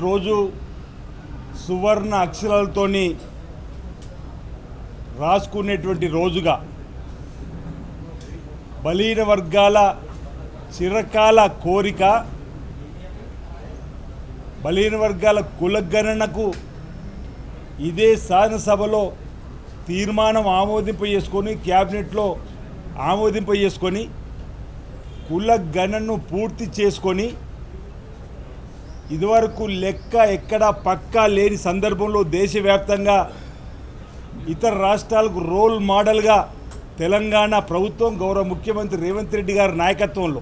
రోజు సువర్ణ అక్షరాలతోని రాసుకునేటువంటి రోజుగా బలీన వర్గాల చిరకాల కోరిక బలీన వర్గాల కులగణనకు ఇదే శాసనసభలో తీర్మానం ఆమోదింప చేసుకొని క్యాబినెట్లో ఆమోదింప చేసుకొని కుల గణనను పూర్తి చేసుకొని ఇదివరకు లెక్క ఎక్కడా పక్కా లేని సందర్భంలో దేశవ్యాప్తంగా ఇతర రాష్ట్రాలకు రోల్ మోడల్గా తెలంగాణ ప్రభుత్వం గౌరవ ముఖ్యమంత్రి రేవంత్ రెడ్డి గారి నాయకత్వంలో.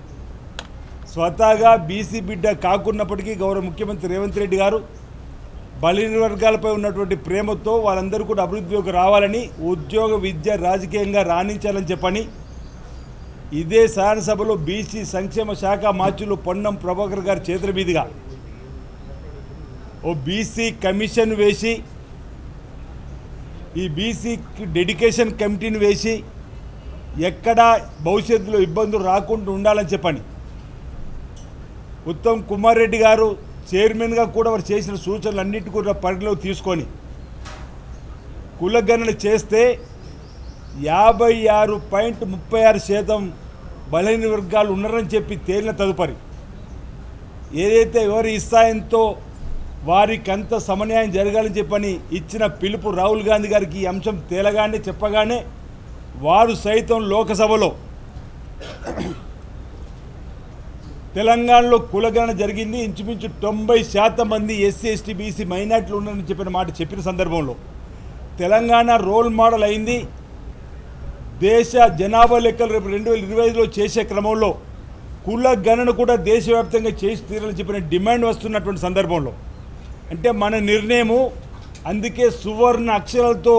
స్వతహాగా బీసీ బిడ్డ కాకున్నప్పటికీ గౌరవ ముఖ్యమంత్రి రేవంత్ రెడ్డి గారు బలిన వర్గాలపై ఉన్నటువంటి ప్రేమతో వాళ్ళందరూ కూడా అభివృద్ధిలోకి రావాలని ఉద్యోగ విద్య రాజకీయంగా రాణించాలని చెప్పని ఇదే శాసనసభలో బీసీ సంక్షేమ శాఖ మార్చులు పొన్నం ప్రభాకర్ గారి చేతుల మీదుగా ఓ బీసీ కమిషన్ వేసి ఈ బీసీ డెడికేషన్ కమిటీని వేసి ఎక్కడా భవిష్యత్తులో ఇబ్బందులు రాకుండా ఉండాలని చెప్పని. ఉత్తమ్ కుమార్ రెడ్డి గారు చైర్మన్గా కూడా వారు చేసిన సూచనలు అన్నిటి కూడా పరిగణలో తీసుకొని కులగణన చేస్తే యాభై ఆరు పాయింట్ ముప్పై ఆరు శాతం బలహీన వర్గాలు ఉన్నారని చెప్పి తేలిన తదుపరి. ఏదైతే ఎవరి ఇస్తాయంతో వారికి అంత సమన్యాయం జరగాలని చెప్పని ఇచ్చిన పిలుపు రాహుల్ గాంధీ గారికి ఈ అంశం తేలగానే చెప్పగానే వారు సైతం లోకసభలో తెలంగాణలో కులగణన జరిగింది. ఇంచుమించు తొంభై శాతం మంది ఎస్సీ ఎస్టీ బీసీ మైనార్టీలు ఉన్నారని చెప్పిన మాట చెప్పిన సందర్భంలో తెలంగాణ రోల్ మోడల్ అయింది. దేశ జనాభా లెక్కలు రేపు రెండు వేల ఇరవై ఐదులో చేసే క్రమంలో కుల గణన కూడా దేశవ్యాప్తంగా చేసి తీరాలని చెప్పిన డిమాండ్ వస్తున్నటువంటి సందర్భంలో అంటే మన నిర్ణయము అందుకే సువర్ణ అక్షరాలతో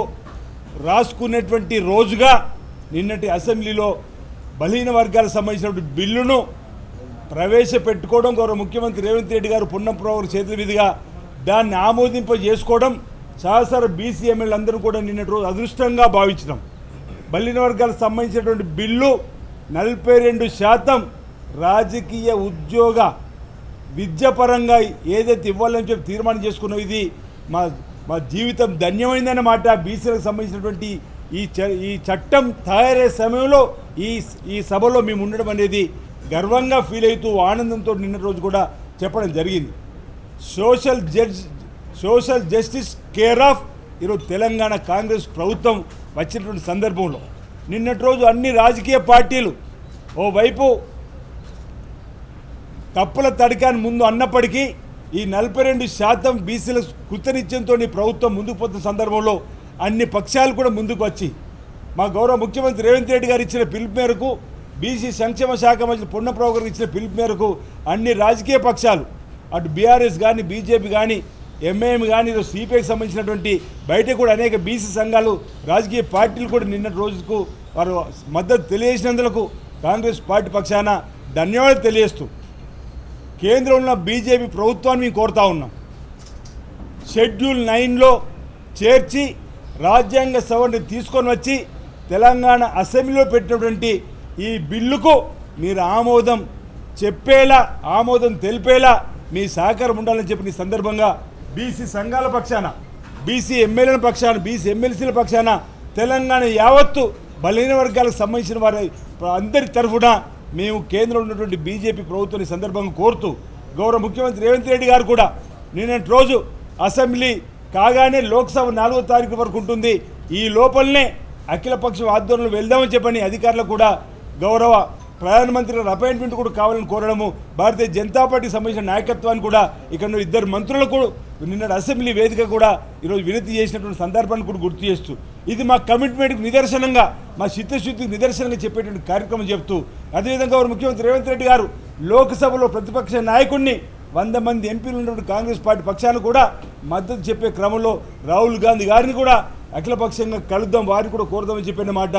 రాసుకునేటువంటి రోజుగా నిన్నటి అసెంబ్లీలో బలహీన వర్గాలకు సంబంధించినటువంటి బిల్లును ప్రవేశపెట్టుకోవడం గౌరవ ముఖ్యమంత్రి రేవంత్ రెడ్డి గారు పున్నం ప్రోగర్ చేతుల మీదుగా దాన్ని ఆమోదింప చేసుకోవడం సహసార బీసీ ఎమ్మెల్యే అందరూ కూడా నిన్నటి రోజు అదృష్టంగా భావించడం బలిన వర్గాలకు సంబంధించినటువంటి బిల్లు నలభై రెండు శాతం రాజకీయ ఉద్యోగ విద్యాపరంగా ఏదైతే ఇవ్వాలని చెప్పి తీర్మానం చేసుకున్నాం ఇది మా మా జీవితం ధన్యమైందన్నమాట బీసీలకు సంబంధించినటువంటి ఈ చ ఈ చట్టం తయారయ్యే సమయంలో ఈ ఈ సభలో మేము ఉండడం అనేది గర్వంగా ఫీల్ అవుతూ ఆనందంతో నిన్న రోజు కూడా చెప్పడం జరిగింది. Social judge social justice care of ఈరోజు తెలంగాణ కాంగ్రెస్ ప్రభుత్వం వచ్చినటువంటి సందర్భంలో నిన్నటి రోజు అన్ని రాజకీయ పార్టీలు ఓవైపు తప్పుల తడికాని ముందు అన్నప్పటికీ ఈ నలభై రెండు శాతం బీసీల కృతనిత్యంతో ప్రభుత్వం ముందుకు పోతున్న సందర్భంలో అన్ని పక్షాలు కూడా ముందుకు వచ్చి మా గౌరవ ముఖ్యమంత్రి రేవంత్ రెడ్డి గారు ఇచ్చిన పిలుపు మేరకు బీసీ సంక్షేమ శాఖ మంత్రి పొన్నప్రభు గారికి ఇచ్చిన పిలుపు మేరకు అన్ని రాజకీయ పక్షాలు అటు బీఆర్ఎస్ కానీ బీజేపీ కానీ ఎంఐఎం కానీ ఈరోజు సిపిఐకి సంబంధించినటువంటి బయట కూడా అనేక బీసీ సంఘాలు రాజకీయ పార్టీలు కూడా నిన్నటి రోజుకు వారు మద్దతు తెలియజేసినందుకు కాంగ్రెస్ పార్టీ పక్షాన ధన్యవాదాలు తెలియజేస్తూ కేంద్రంలో బీజేపీ ప్రభుత్వాన్ని మేము కోరుతా ఉన్నాం. షెడ్యూల్ నైన్లో చేర్చి రాజ్యాంగ సవరణ తీసుకొని వచ్చి తెలంగాణ అసెంబ్లీలో పెట్టినటువంటి ఈ బిల్లుకు మీరు ఆమోదం చెప్పేలా ఆమోదం తెలిపేలా మీ సహకారం ఉండాలని చెప్పిన ఈ సందర్భంగా బీసీ సంఘాల పక్షాన బీసీ ఎమ్మెల్యేల పక్షాన బీసీ ఎమ్మెల్సీల పక్షాన తెలంగాణ యావత్తు బలహీన వర్గాలకు సంబంధించిన వారి అందరి తరఫున మేము కేంద్రంలో ఉన్నటువంటి బీజేపీ ప్రభుత్వాన్ని సందర్భంగా కోరుతూ గౌరవ ముఖ్యమంత్రి రేవంత్ రెడ్డి గారు కూడా నిన్నటి రోజు అసెంబ్లీ కాగానే లోక్సభ నాలుగో తారీఖు వరకు ఉంటుంది. ఈ లోపలనే అఖిలపక్షం ఆధ్వర్యంలో వెళ్దామని చెప్పని అధికారులకు కూడా గౌరవ ప్రధానమంత్రి గారు అపాయింట్మెంట్ కూడా కావాలని కోరడము భారతీయ జనతా పార్టీకి సంబంధించిన నాయకత్వాన్ని కూడా ఇక్కడ ఇద్దరు మంత్రులకు నిన్నటి అసెంబ్లీ వేదిక కూడా ఈరోజు వినతి చేసినటువంటి సందర్భాన్ని కూడా గుర్తు చేస్తూ ఇది మా కమిట్మెంట్కి నిదర్శనంగా మా చిత్తశుద్ధికి నిదర్శనంగా చెప్పేటువంటి కార్యక్రమం చెప్తూ అదేవిధంగా వారు ముఖ్యమంత్రి రేవంత్ రెడ్డి గారు లోక్సభలో ప్రతిపక్ష నాయకుడిని వంద మంది ఎంపీలు ఉన్నటువంటి కాంగ్రెస్ పార్టీ పక్షాన్ని కూడా మద్దతు చెప్పే క్రమంలో రాహుల్ గాంధీ గారిని కూడా అఖిలపక్షంగా కలుద్దాం వారిని కూడా కోరుదామని చెప్పిన మాట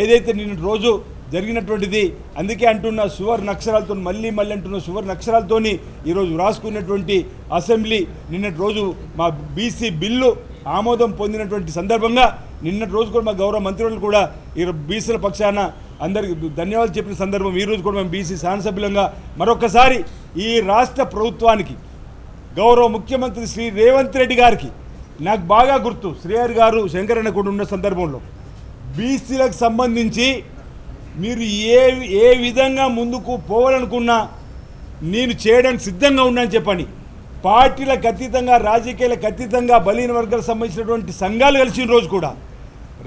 ఏదైతే నిన్నటి రోజు జరిగినటువంటిది. అందుకే అంటున్న సువర్ నక్షరాలతో మళ్ళీ మళ్ళీ అంటున్న సువర్ అక్షరాలతోని ఈరోజు రాసుకున్నటువంటి అసెంబ్లీ నిన్నటి రోజు మా బీసీ బిల్లు ఆమోదం పొందినటువంటి సందర్భంగా నిన్నటి రోజు కూడా మా గౌరవ మంత్రులు కూడా ఈ బీసీల పక్షాన అందరికి ధన్యవాదాలు చెప్పిన సందర్భం. ఈ రోజు కూడా మేము బీసీ శాసనసభ్యులంగా మరొకసారి ఈ రాష్ట్ర ప్రభుత్వానికి గౌరవ ముఖ్యమంత్రి శ్రీ రేవంత్ రెడ్డి గారికి నాకు బాగా గుర్తు శ్రీహరి గారు శంకరన్న కూడా ఉన్న సందర్భంలో బీసీలకు సంబంధించి మీరు ఏ ఏ విధంగా ముందుకు పోవాలనుకున్నా నేను చేయడానికి సిద్ధంగా ఉన్నాను చెప్పని పార్టీలకు అతీతంగా రాజకీయాలకు అతీతంగా బలీన వర్గాలకు సంబంధించినటువంటి సంఘాలు కలిసిన రోజు కూడా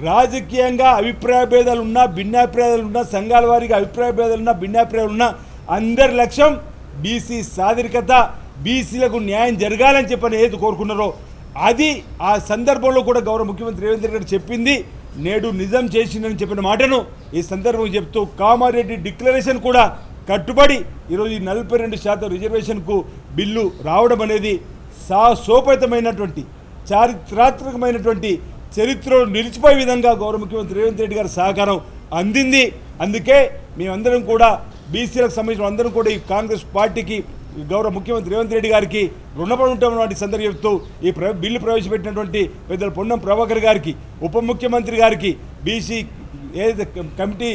రాజకీయంగా అభిప్రాయ భేదాలు ఉన్నా భిన్నాభిప్రాయాలు ఉన్నా సంఘాల వారిగా అభిప్రాయ భేదాలు ఉన్నా భిన్నాభిప్రాయాలు ఉన్నా అందరి లక్ష్యం బీసీ సాధరికత బీసీలకు న్యాయం జరగాలని చెప్పని ఏది కోరుకున్నారో అది ఆ సందర్భంలో కూడా గౌరవ ముఖ్యమంత్రి రేవంత్ రెడ్డి గారు చెప్పింది. నేడు నిజం చేసిందని చెప్పిన మాటను ఈ సందర్భంగా చెప్తూ కామారెడ్డి డిక్లరేషన్ కూడా కట్టుబడి ఈరోజు ఈ నలభై రెండు శాతం రిజర్వేషన్కు బిల్లు రావడం అనేది సాసోపేతమైనటువంటి చారిత్రాత్మకమైనటువంటి చరిత్రలో నిలిచిపోయే విధంగా గౌరవ ముఖ్యమంత్రి రేవంత్ రెడ్డి గారి సహకారం అందింది. అందుకే మేమందరం కూడా బీసీలకు సంబంధించిన అందరం కూడా ఈ కాంగ్రెస్ పార్టీకి గౌరవ ముఖ్యమంత్రి రేవంత్ రెడ్డి గారికి రుణపడి ఉంటామన్నటువంటి సందర్భం చెప్తూ ఈ ప్ర బిల్లు ప్రవేశపెట్టినటువంటి పెద్దల పొన్నం ప్రభాకర్ గారికి ఉప ముఖ్యమంత్రి గారికి బీసీ ఏదైతే కమిటీ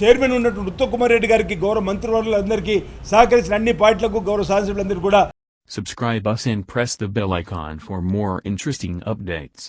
చైర్మన్ ఉన్నటువంటి ఉత్తమ్ కుమార్ రెడ్డి గారికి గౌరవ మంత్రివర్యులందరికీ సహకరించిన అన్ని పార్టీలకు గౌరవ శాసనసభ్యులందరికీ కూడా Subscribe us and press the bell icon for more interesting updates.